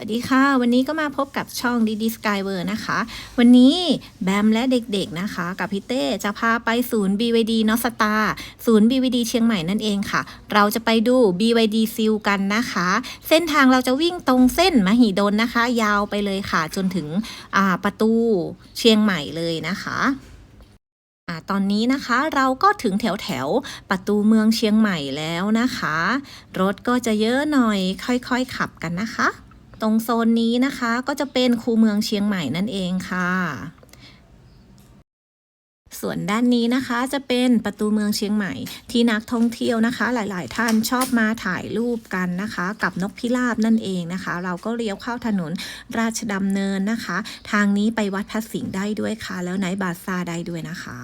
วัสดีค่ะ วันนี้ก็มาพบกับช่องดีดีสกายเวอร์นะคะ วันนี้แบมและเด็กๆนะคะ กับพี่เต้จะพาไปศูนย์ BYD นอสตาศูนย์ BYD เชียงใหม่นั่นเองค่ะ เราจะไปดู BYD ซิลกันนะคะ เส้นทางเราจะวิ่งตรงเส้นมหิดลนะคะ ยาวไปเลยค่ะ จนถึงประตูเชียงใหม่เลยนะคะอตอนนี้นะคะเราก็ถึงแถวแถวประตูเมืองเชียงใหม่แล้วนะคะ รถก็จะเยอะหน่อยค่อยๆ ขับกันนะคะ ตรงโซนนี้นะคะก็จะเป็นคูเมืองเชียงใหม่นั่นเองค่ะ ส่วนด้านนี้นะคะจะเป็นประตูเมืองเชียงใหม่ ที่นักท่องเที่ยวนะคะ หลาย ๆ ท่านชอบมาถ่ายรูปกันนะคะ กับนกพิราบนั่นเองนะคะ เราก็เลี้ยวเข้าถนนราชดำเนินนะคะ ทางนี้ไปวัดพระสิงห์ได้ด้วยค่ะ แล้วไนบาซาได้ด้วยนะคะ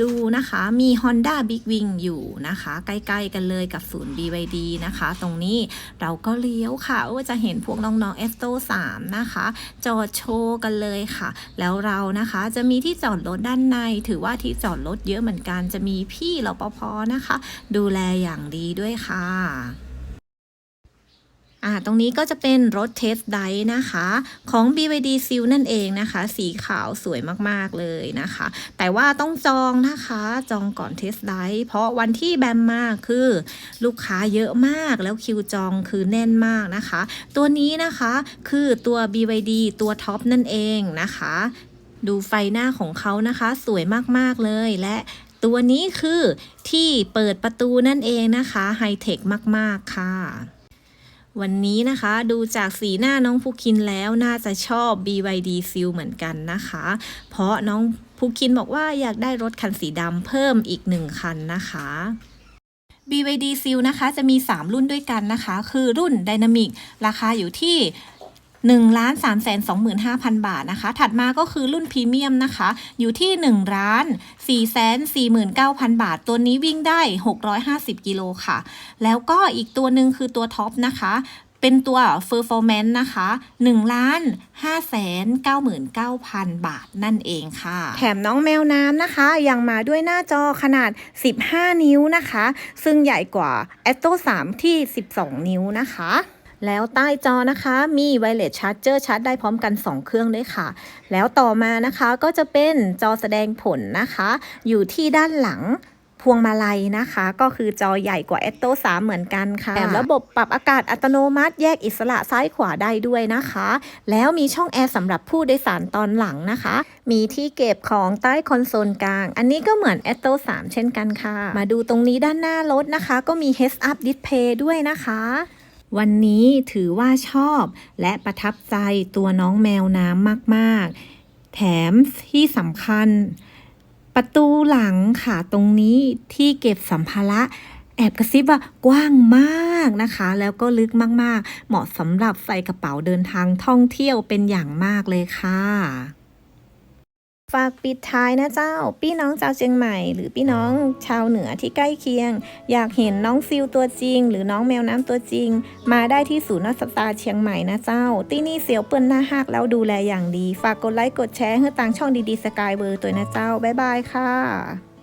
ดูนะคะมี Honda Big Wing อยู่นะคะ ใกล้ ๆ กันเลยกับศูนย์ BYD นะคะ ตรงนี้เราก็เลี้ยวค่ะโอ้จะเห็นพวกน้องๆ e s t o 3นะคะ จอดโชว์กันเลยค่ะ แล้วเรานะคะจะมีที่จอดรถด้านใน ถือว่าที่จอดรถเยอะเหมือนกันจะมีพี่รปภนะคะ ดูแลอย่างดีด้วยค่ะ อ่าตรงนี้ก็จะเป็นรถเทสไดนะคะ ของ BYD Seal นั่นเองนะคะ สีขาวสวยมากๆเลยนะคะ แต่ว่าต้องจองนะคะ จองก่อนเทสไดเพราะวันที่แบมมาคือ ลูกค้าเยอะมากแล้วคิวจองคือแน่นมากนะคะ ตัวนี้นะคะคือตัว BYD ตัวท็อปนั่นเองนะคะ ดูไฟหน้าของเขานะคะ สวยมากๆเลยและตัวนี้คือที่เปิดประตูนั่นเองนะคะ ไฮเทคมาก ๆ ค่ะ วันนี้นะคะดูจากสีหน้าน้องภูคินแล้วน่าจะชอบ BYD Seal เหมือนกันนะคะ เพราะน้องภูคินบอกว่าอยากได้รถคันสีดำเพิ่มอีกหนึ่งคันนะคะ BYD Seal นะคะ จะมี 3 รุ่นด้วยกันนะคะ คือรุ่น Dynamic ราคาอยู่ที่ 1 3 2 5 0 0 0 บาทนะคะ ถัดมาก็คือรุ่นพรีเมียมนะคะ อยู่ที่ 1 ล้าน4 4 9 0 0 0 บาท ตัวนี้วิ่งได้ 650 กิโลค่ะ แล้วก็อีกตัวหนึ่งคือตัวท็อปนะคะเป็นตัว Performance นะคะ1ล้าน5 9 9 0 0 0บาทนั่นเองค่ะ แถมน้องแมวน้ำนะคะ ยังมาด้วยหน้าจอขนาด 15 นิ้วนะคะ ซึ่งใหญ่กว่า a t o 3 ที่ 12 นิ้วนะคะ แล้วใต้จอนะคะมี Wireless Charger ชาร์จได้พร้อมกัน 2 เครื่องด้วยค่ะ แล้วต่อมานะคะก็จะเป็นจอแสดงผลนะคะ อยู่ที่ด้านหลังพวงมาลัยนะคะ ก็คือจอใหญ่กว่า a t o 3เหมือนกันค่ะแถมระบบปรับอากาศอัตโนมัติแยกอิสระซ้ายขวาได้ด้วยนะคะ แล้วมีช่องแอร์สำหรับผู้โดยสารตอนหลังนะคะ มีที่เก็บของใต้คอนโซลกลาง อันนี้ก็เหมือน a t o 3เช่นกันค่ะ มาดูตรงนี้ด้านหน้ารถนะคะ ก็มี Heads Up Display ด้วยนะคะ วันนี้ถือว่าชอบและประทับใจตัวน้องแมวน้ำมากๆ แถมที่สำคัญ ประตูหลังค่ะตรงนี้ที่เก็บสัมภาระแอบกระซิบว่ากว้างมากนะคะ แล้วก็ลึกมากๆ เหมาะสำหรับใส่กระเป๋าเดินทางท่องเที่ยวเป็นอย่างมากเลยค่ะ ฝากปิดท้ายนะเจ้า พี่น้องชาวเชียงใหม่ หรือพี่น้องชาวเหนือที่ใกล้เคียง อยากเห็นน้องซิลตัวจริง หรือน้องแมวน้ำตัวจริง มาได้ที่ศูนย์นักสตาร์เชียงใหม่นะเจ้า ที่นี่เสียวเปิ้นหน้าหักแล้วดูแลอย่างดี ฝากกดไลค์กดแชร์ให้ต่างช่องดีๆสกายเวอร์ตัวนะเจ้าบ๊ายบายค่ะ